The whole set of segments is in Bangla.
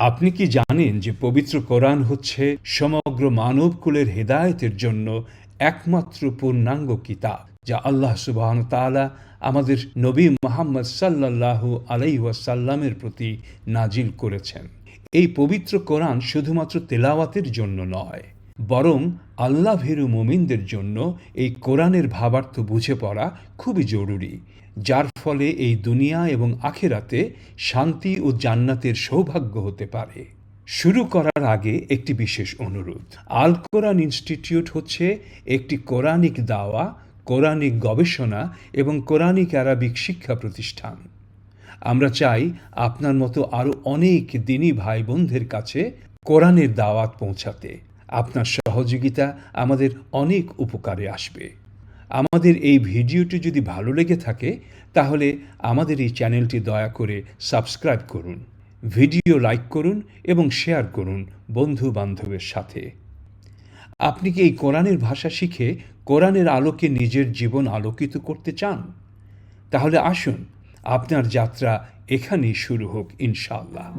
আপনি কি জানেন যে পবিত্র কোরআন হচ্ছে সমগ্র মানবকুলের হেদায়তের জন্য একমাত্র পূর্ণাঙ্গ কিতাব, যা আল্লাহ সুবাহন তালা আমাদের নবী মোহাম্মদ সাল্লাল্লাহু আলাইসাল্লামের প্রতি নাজিল করেছেন। এই পবিত্র কোরআন শুধুমাত্র তেলাওয়াতের জন্য নয় বরং আল্লাহ ভীরু মুমিনদের জন্য এই কোরআনের ভাবার্থ বুঝে পড়া খুবই জরুরি, যার ফলে এই দুনিয়া এবং আখেরাতে শান্তি ও জান্নাতের সৌভাগ্য হতে পারে। শুরু করার আগে একটি বিশেষ অনুরোধ। আল কোরআন ইনস্টিটিউট হচ্ছে একটি কোরআনিক দাওয়া, কোরআনিক গবেষণা এবং কোরআনিক আরবিক শিক্ষা প্রতিষ্ঠান। আমরা চাই আপনার মতো আরও অনেক দিনী ভাই বোনদের কাছে কোরআনের দাওয়াত পৌঁছাতে। আপনার সহযোগিতা আমাদের অনেক উপকারে আসবে। আমাদের এই ভিডিওটি যদি ভালো লেগে থাকে, তাহলে আমাদের এই চ্যানেলটি দয়া করে সাবস্ক্রাইব করুন, ভিডিও লাইক করুন এবং শেয়ার করুন বন্ধু বান্ধবের সাথে। আপনি কি এই কোরআনের ভাষা শিখে কোরআনের আলোকে নিজের জীবন আলোকিত করতে চান? তাহলে আসুন আপনার যাত্রা এখানেই শুরু হোক ইনশাআল্লাহ।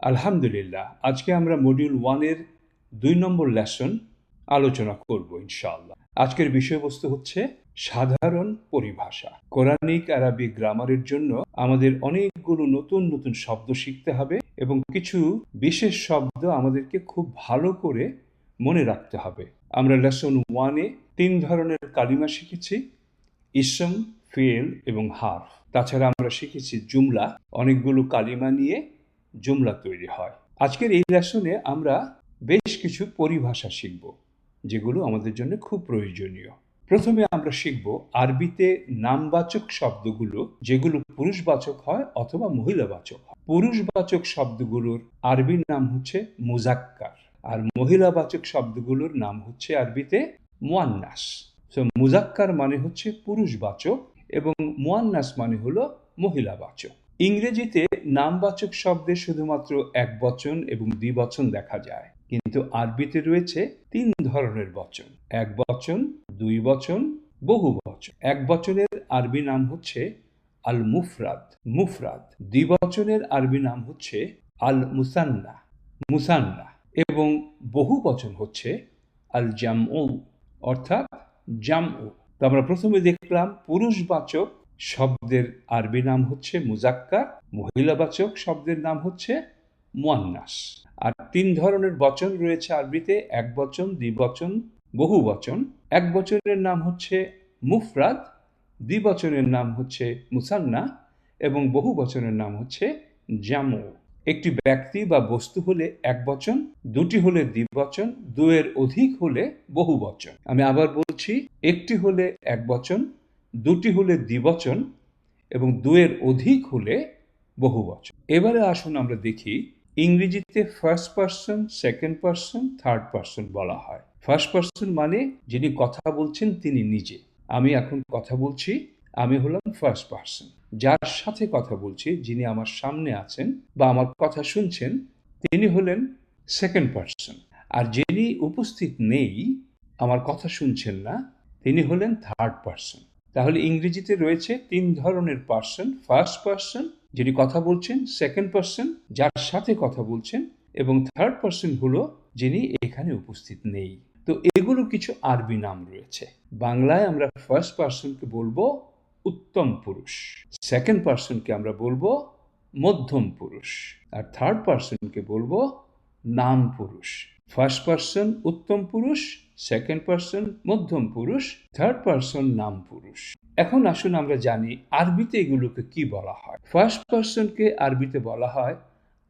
আলহামদুলিল্লাহ আজকে আমরা মডিউল ওয়ানের দুই নম্বর লেসন আলোচনা করব ইনশাআল্লাহ। আজকের বিষয়বস্তু হচ্ছে সাধারণ পরিভাষা। কোরআনিক আরবি গ্রামারের জন্য আমাদের অনেকগুলো নতুন নতুন শব্দ শিখতে হবে এবং কিছু বিশেষ শব্দ আমাদেরকে খুব ভালো করে মনে রাখতে হবে। আমরা লেসন ওয়ানে তিন ধরনের কালিমা শিখেছি, ইসম, ফেল এবং হার। তাছাড়া আমরা শিখেছি জুমলা, অনেকগুলো কালিমা নিয়ে জুমলা তৈরি হয়। আজকের এই লেসনে আমরা বেশ কিছু পরিভাষা শিখব, যেগুলো আমাদের জন্য খুব প্রয়োজনীয়। প্রথমে আমরা শিখব আরবিতে নামবাচক শব্দগুলো, যেগুলো পুরুষবাচক হয় অথবা মহিলাবাচক হয়। পুরুষবাচক শব্দগুলোর আরবি নাম হচ্ছে মুজাক্কার। আর মহিলাবাচক শব্দগুলোর নাম হচ্ছে আরবিতে মুয়ান্নাস। তো মুজাক্কার মানে হচ্ছে পুরুষবাচক এবং মুয়ান্নাস মানে হলো মহিলাবাচক। ইংরেজিতে নামবাচক শব্দে শুধুমাত্র এক বচন এবং দ্বিবচন দেখা যায়, কিন্তু আরবিতে রয়েছে তিন ধরনের বচন। এক বচন, দুই বচন, বহু বচন। এক বচনের আরবি নাম হচ্ছে আল মুফরাদ। মুফরাদ দ্বিবচনের আরবি নাম হচ্ছে আল মুসান্না মুসান্না। এবং বহু বচন হচ্ছে আল জামউ অর্থাৎ জামউ। তো আমরা প্রথমে দেখলাম পুরুষবাচক শব্দের আরবি নাম হচ্ছে মুজাক্কার মহিলাবাচক শব্দের নাম হচ্ছে মুয়ান্নাস। আর তিন ধরনের বচন রয়েছে আরবিতে, এক বচন দ্বিবচন বহু বচন। এক বচনের নাম হচ্ছে মুফরাদ দ্বিবচনের নাম হচ্ছে মুসান্না, এবং বহু বচনের নাম হচ্ছে জামু একটি ব্যক্তি বা বস্তু হলে এক বচন, দুটি হলে দ্বিবচন, দুয়ের অধিক হলে বহু বচন আমি আবার বলছি, একটি হলে এক বচন, দুটি হলে দ্বিবচন এবং দুয়ের অধিক হলে বহু বচন এবারে আসুন আমরা দেখি, ইংরেজিতে first person second person third person বলা হয়। ফার্স্ট পার্সন মানে যিনি কথা বলছেন তিনি নিজে। আমি এখন কথা বলছি, আমি হলাম ফার্স্ট পার্সন যার সাথে কথা বলছি, যিনি আমার সামনে আছেন বা আমার কথা শুনছেন, তিনি হলেন সেকেন্ড পার্সন আর যিনি উপস্থিত নেই, আমার কথা শুনছেন না, তিনি হলেন থার্ড পার্সন তাহলে ইংরেজিতে রয়েছে তিন ধরনের পার্সন ফার্স্ট পার্সন যিনি কথা বলছেন সেকেন্ড পার্সন যার সাথে কথা বলছেন, এবং থার্ড পার্সন হলো যিনি এখানে উপস্থিত নেই। তো এগুলো কিছু আরবি নাম রয়েছে। বাংলায় আমরা ফার্স্ট পার্সনকে বলব উত্তম পুরুষ। সেকেন্ড পার্সনকে আমরা বলব মধ্যম পুরুষ। আর থার্ড পার্সনকে বলব নাম পুরুষ। ফার্স্ট পার্সন উত্তম পুরুষ সেকেন্ড পার্সন মধ্যম পুরুষ থার্ড পার্সন নাম পুরুষ। এখন আসুন আমরা জানি আরবিতে এগুলোকে কি বলা হয়। ফার্স্ট পার্সনকে আরবিতে বলা হয়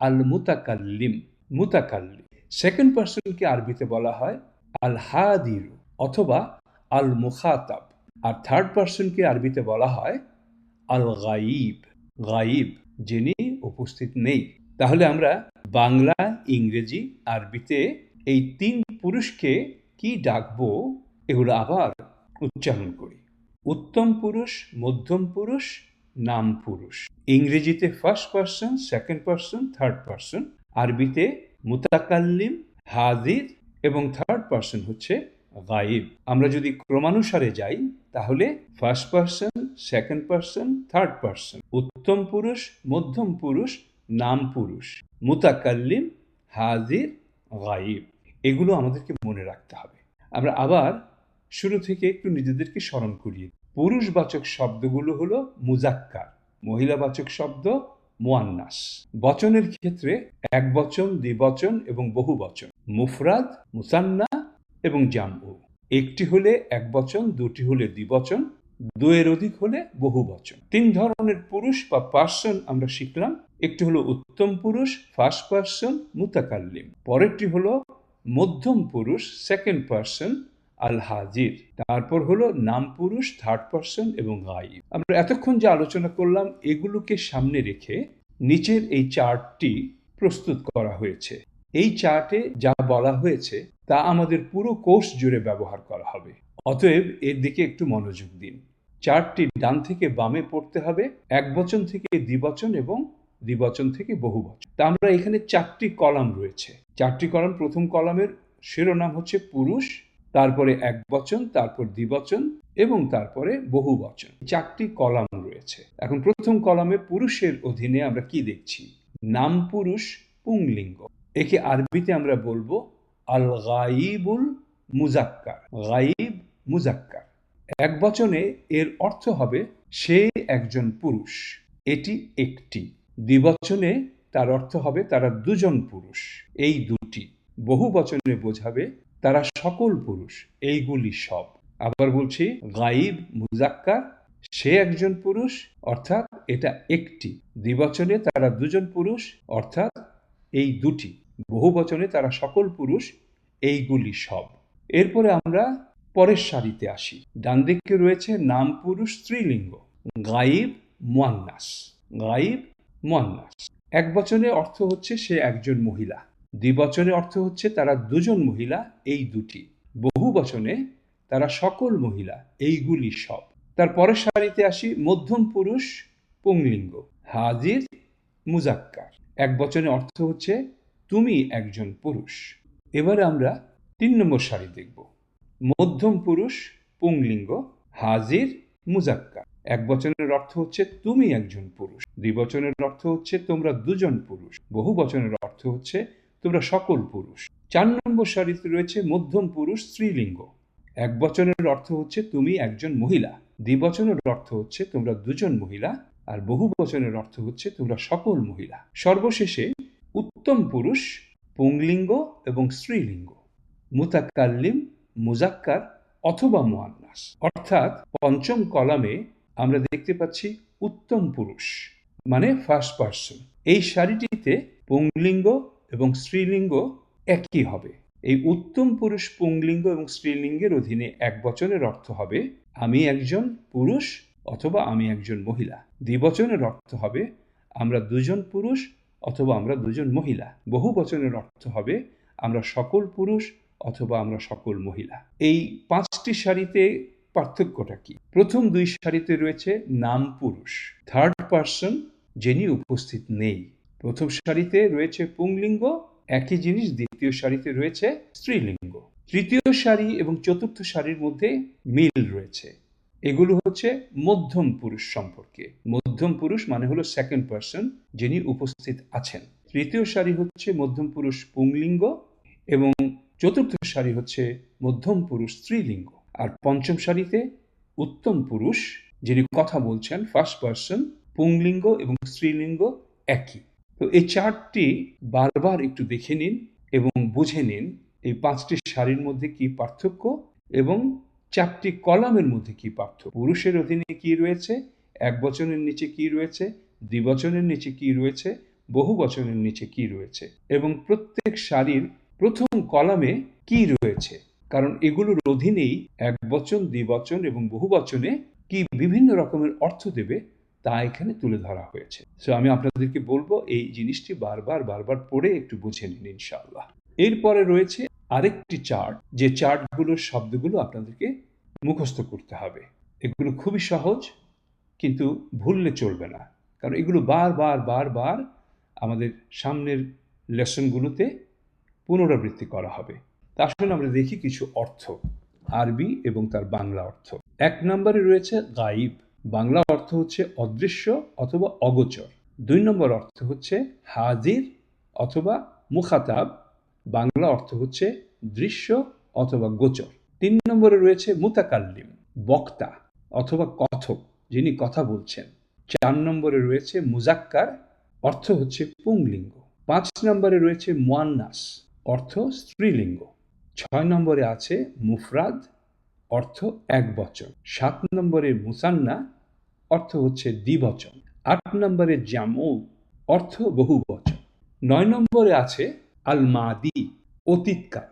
আল মুতাকাল্লিম মুতাকাল্লিম সেকেন্ড পার্সনকে আরবিতে বলা হয় আল হাদির অথবা আল মুখাতাব আর থার্ড পার্সনকে আরবিতে বলা হয় আল গাইব গাইব যিনি উপস্থিত নেই। তাহলে আমরা বাংলা, ইংরেজি, আরবিতে এই তিন পুরুষকে কি ডাকবো এগুলো আবার উচ্চারণ করি। উত্তম পুরুষ, মধ্যম পুরুষ, নাম পুরুষ। ইংরেজিতে first person second person third person আরবিতে মুতাকাল্লিম, হাজির এবং থার্ড পার্সন হচ্ছে গাইব আমরা যদি ক্রমানুসারে যাই তাহলে first person second person third person উত্তম পুরুষ, মধ্যম পুরুষ, নাম পুরুষ, মুতাকাল্লিম, হাজির গাইব এগুলো আমাদেরকে মনে রাখতে হবে। আমরা আবার শুরু থেকে একটু নিজেদেরকে স্মরণ করিয়ে। পুরুষবাচক শব্দগুলো হলো মুজাক্কার, মহিলাবাচক শব্দ মোয়ান্নাস। বচনের ক্ষেত্রে এক বচন দ্বিবচন এবং বহু বচন, মুফরাদ, মুসান্না এবং জামু একটি হলে এক বচন, দুটি হলে দ্বিবচন দুয়ের অধিক হলে বহু বচন। তিন ধরনের পুরুষ বা পার্সন আমরা শিখলাম। একটি হলো উত্তম পুরুষ ফার্স্ট পার্সন, মুতাকাল্লিম। পরেরটি হলো মধ্যম পুরুষ, সেকেন্ড পার্সন আল হাজির তারপর হলো নাম পুরুষ, থার্ড পার্সন এবং গাইব আমরা এতক্ষণ যে আলোচনা করলাম, এগুলোকে সামনে রেখে নিচের এই চার্টটি প্রস্তুত করা হয়েছে। এই চার্টে যা বলা হয়েছে, তা আমাদের পুরো কোর্স জুড়ে ব্যবহার করা হবে। অতএব এর দিকে একটু মনোযোগ দিন। চার্টটি ডান থেকে বামে পড়তে হবে, এক বচন থেকে দ্বিবচন এবং দ্বিবচন থেকে বহু বচন তা আমরা এখানে চারটি কলাম রয়েছে। চারটি কলাম, প্রথম কলামের শিরোনাম হচ্ছে পুরুষ, তারপরে এক বচন, তারপর দ্বিবচন এবং তারপরে বহু বচন চারটি কলাম রয়েছে। এখন প্রথম কলামে পুরুষের অধীনে আমরা কি দেখছি? নাম পুরুষ, পুংলিঙ্গ। একে আরবিতে আমরা বলব আল গাইবুল মুজাক্কার। গাইব মুজাক্কার। এক বচনে এর অর্থ হবে সে একজন পুরুষ, এটি একটি। দ্বিবচনে তার অর্থ হবে তারা দুজন পুরুষ, এই দুটি। বহু বচনে বোঝাবে তারা সকল পুরুষ, এইগুলি সব। আবার বলছি গাইব মুজাক্কার, সে একজন পুরুষ, অর্থাৎ এটা একটি। দ্বিবচনে তারা দুজন পুরুষ, অর্থাৎ এই দুটি, বহু বচনে তারা সকল পুরুষ, এইগুলি সব। এরপরে আমরা পরের সারিতে আসি। ডান দিকে রয়েছে নাম পুরুষ স্ত্রীলিঙ্গ, গাইব মোয়ান্নাস। গাইব মোয়ান্নাস। এক বচনে অর্থ হচ্ছে সে একজন মহিলা। দ্বিবচনে অর্থ হচ্ছে তারা দুজন মহিলা, এই দুটি। বহু বচনে তারা সকল মহিলা, এইগুলি সব। তার পরের সারিতে আসি মধ্যম পুরুষ পুংলিঙ্গ, হাজির মুজাক্কার। এক বচনে অর্থ হচ্ছে, তুমি একজন পুরুষ। এবারে আমরা তিন নম্বর সারি দেখব। মধ্যম পুরুষ, পুংলিঙ্গ, হাজির, মুজাক্কা। এক বচনের অর্থ হচ্ছে, তুমি একজন পুরুষ। দ্বিবচনের অর্থ হচ্ছে, তোমরা দুজন পুরুষ। বহু বচনের অর্থ হচ্ছে, তোমরা সকল পুরুষ। চার নম্বর সারিতে রয়েছে, মধ্যম পুরুষ, স্ত্রীলিঙ্গ। এক বচনের অর্থ হচ্ছে, তুমি একজন মহিলা। দ্বিবচনের অর্থ হচ্ছে, তোমরা দুজন মহিলা। আর বহু বচনের অর্থ হচ্ছে তোমরা সকল মহিলা। সর্বশেষে উত্তম পুরুষ, পুংলিঙ্গ এবং স্ত্রীলিঙ্গ মুতাকাল্লিম মুজাক্কার অথবা মোয়ান্নাস। অর্থাৎ পঞ্চম কলামে আমরা দেখতে পাচ্ছি উত্তম পুরুষ মানে ফার্স্ট পার্সন এই সারিটিতে পুংলিঙ্গ এবং স্ত্রীলিঙ্গ একই হবে। এই উত্তম পুরুষ, পুংলিঙ্গ এবং স্ত্রীলিঙ্গের অধীনে এক বচনের অর্থ হবে, আমি একজন পুরুষ অথবা আমি একজন মহিলা। দ্বিবচনের অর্থ হবে, আমরা দুজন পুরুষ অথবা আমরা দুজন মহিলা। বহু বচনের অর্থ হবে, আমরা সকল পুরুষ অথবা আমরা সকল মহিলা। এই পাঁচটি সারিতে পার্থক্যটা কি? প্রথম দুই সারিতে রয়েছে নাম পুরুষ। থার্ড পার্সন যিনি উপস্থিত নেই। প্রথম সারিতে রয়েছে পুংলিঙ্গ, একই জিনিস দ্বিতীয় সারিতে রয়েছে স্ত্রীলিঙ্গ। তৃতীয় সারি এবং চতুর্থ সারির মধ্যে মিল রয়েছে। এগুলো হচ্ছে মধ্যম পুরুষ সম্পর্কে। মধ্যম পুরুষ মানে হলো সেকেন্ড পার্সন যিনি উপস্থিত আছেন। তৃতীয় সারি হচ্ছে মধ্যম পুরুষ পুংলিঙ্গ এবং চতুর্থ সারি হচ্ছে মধ্যম পুরুষ স্ত্রীলিঙ্গ। আর পঞ্চম সারিতে উত্তম পুরুষ যিনি কথা বলছেন ফার্স্ট পার্সন পুংলিঙ্গ এবং স্ত্রীলিঙ্গ একই। তো এই চারটি বারবার একটু দেখে নিন এবং বুঝে নিন এই পাঁচটি সারির মধ্যে কি পার্থক্য এবং চারটি কলামের মধ্যে কি পার্থক্য? পুরুষের অধীনে কি রয়েছে? এক বচনের নিচে কি রয়েছে? দ্বিবচনের নিচে কি রয়েছে? বহু বচনের নিচে কি রয়েছে? এবং প্রত্যেক সারির প্রথম কলামে কি রয়েছে? কারণ এগুলোর অধীনেই এক বচন, দ্বিবচন এবং বহু বচনে কি বিভিন্ন রকমের অর্থ দেবে তা এখানে তুলে ধরা হয়েছে। সো আমি আপনাদেরকে বলব, এই জিনিসটি বারবার বারবার পড়ে একটু বুঝে নিন, ইনশাআল্লাহ। এরপরে রয়েছে আরেকটি চার্ট যে চার্টগুলোর শব্দগুলো আপনাদেরকে মুখস্থ করতে হবে। এগুলো খুবই সহজ, কিন্তু ভুললে চলবে না। কারণ এগুলো বারবার বারবার আমাদের সামনের লেসনগুলোতে পুনরাবৃত্তি করা হবে। তা আসলে আমরা দেখি কিছু অর্থ, আরবি এবং তার বাংলা অর্থ। এক নম্বরে রয়েছে গাইব। বাংলা অর্থ হচ্ছে অদৃশ্য অথবা অগোচর। দুই নম্বর অর্থ হচ্ছে হাজির অথবা মুখাতাব। বাংলা অর্থ হচ্ছে দৃশ্য অথবা গোচর। তিন নম্বরে রয়েছে মুতাকাল্লিম, বক্তা অথবা কথক যিনি কথা বলছেন। চার নম্বরে রয়েছে মুজাক্কার, অর্থ হচ্ছে পুংলিঙ্গ। পাঁচ নম্বরে রয়েছে মুয়ান্নাস, অর্থ স্ত্রীলিঙ্গ। ছয় নম্বরে আছে মুফরাদ, অর্থ এক বচন। সাত নম্বরে মুসান্না, অর্থ হচ্ছে দ্বিবচন। আট নম্বরে জামু অর্থ বহু বচন নয় নম্বরে আছে আল মাদি অতীতকাল।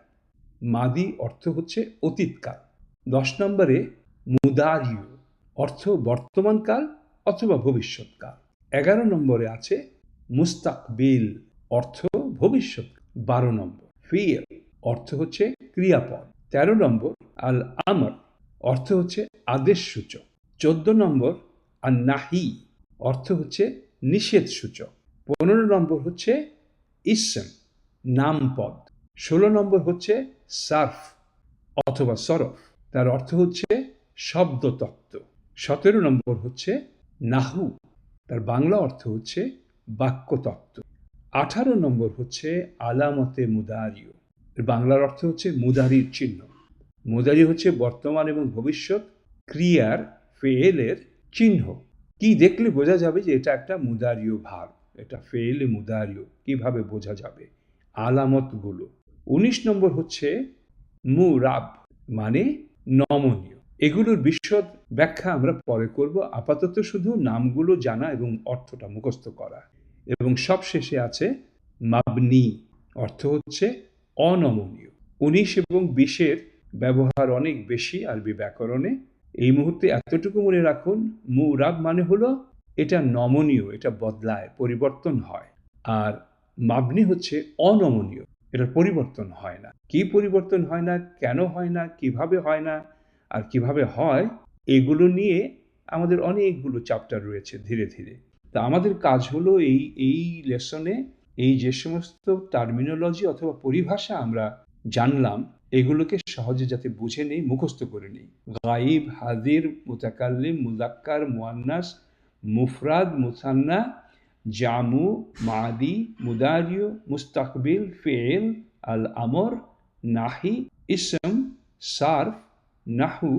মাদি অর্থ হচ্ছে অতীতকাল। দশ নম্বরে মুদারিউ, অর্থ বর্তমানকাল অথবা ভবিষ্যৎকাল। এগারো নম্বরে আছে মুস্তাকবিল, অর্থ ভবিষ্যৎ। বারো নম্বর ফিল, অর্থ হচ্ছে ক্রিয়াপদ। তেরো নম্বর আল আমর অর্থ হচ্ছে আদেশ সূচক চোদ্দ নম্বর আর নাহি অর্থ হচ্ছে নিষেধ সূচক পনেরো নম্বর হচ্ছে ইসম নামপদ ষোলো নম্বর হচ্ছে সার্ফ অথবা সরফ। তার অর্থ হচ্ছে শব্দতত্ত্ব। সতেরো নম্বর হচ্ছে নাহু। তার বাংলা অর্থ হচ্ছে বাক্যতত্ত্ব। আঠারো নম্বর হচ্ছে আলামতে মুদারিও। এর বাংলার অর্থ হচ্ছে মুদারির চিহ্ন। মুদারি হচ্ছে বর্তমান এবং ভবিষ্যৎ ক্রিয়ার ফেলের চিহ্ন। কি দেখলে বোঝা যাবে যে এটা একটা মুদারিও ভার? এটা ফেলে মুদারিও। কীভাবে বোঝা যাবে? আলামতগুলো। উনিশ নম্বর হচ্ছে মুরাব মানে নমনীয়। এগুলোর বিশদ ব্যাখ্যা আমরা পরে করব। আপাতত শুধু নামগুলো জানা এবং অর্থটা মুখস্থ করা। এবং সবশেষে আছে মাবনি, অর্থ হচ্ছে অনমনীয়। উনিশ এবং বিশের ব্যবহার অনেক বেশি আরবি ব্যাকরণে। এই মুহূর্তে এতটুকু মনে রাখুন, মুরাব মানে হলো এটা নমনীয়, এটা বদলায়, পরিবর্তন হয়। আর মাবনি হচ্ছে অনমনীয়। এটার পরিবর্তন হয় না। কি পরিবর্তন হয় না? কেন হয় না? কীভাবে হয় না? আর কীভাবে হয়? এগুলো নিয়ে আমাদের অনেকগুলো চ্যাপ্টার রয়েছে ধীরে ধীরে। তা আমাদের কাজ হলো এই এই লেসনে এই যে সমস্ত টার্মিনোলজি অথবা পরিভাষা আমরা জানলাম, এগুলোকে সহজে যাতে বুঝে নেই, মুখস্থ করে নেই। গাইব হাজির, মুতাকাল্লিম মুজাক্কার মুয়ান্নাস, মুফরাদ, মুসান্না জামু মাদি মুদারিউ মুস্তাকবিল ফেল আল আমর নাহি ইসম সার্ফ নাহু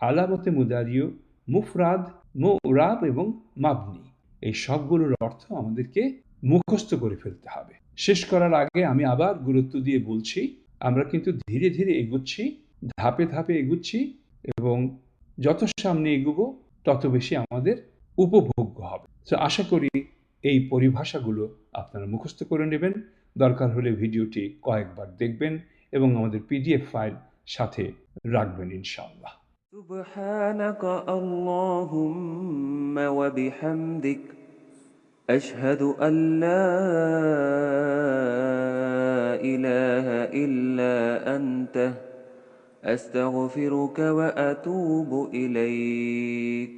আলামতে মুদারিউ মুফরাদ মুরাব এবং মাবনি এই সবগুলোর অর্থ আমাদেরকে মুখস্থ করে ফেলতে হবে। শেষ করার আগে আমি আবার গুরুত্ব দিয়ে বলছি, আমরা কিন্তু ধীরে ধীরে এগুচ্ছি, ধাপে ধাপে এগুচ্ছি এবং যত সামনে এগুবো, তত বেশি আমাদের উপভোগ্য হবে। তো আশা করি এই পরিভাষাগুলো আপনারা মুখস্থ করে নেবেন দরকার হলে ভিডিওটি কয়েকবার দেখবেন এবং আমাদের পিডিএফ ফাইল সাথে রাখবেন ইনশাআল্লাহ سبحانك اللهم وبحمدك أشهد أن لا إله إلا أنت أستغفرك وأتوب إليك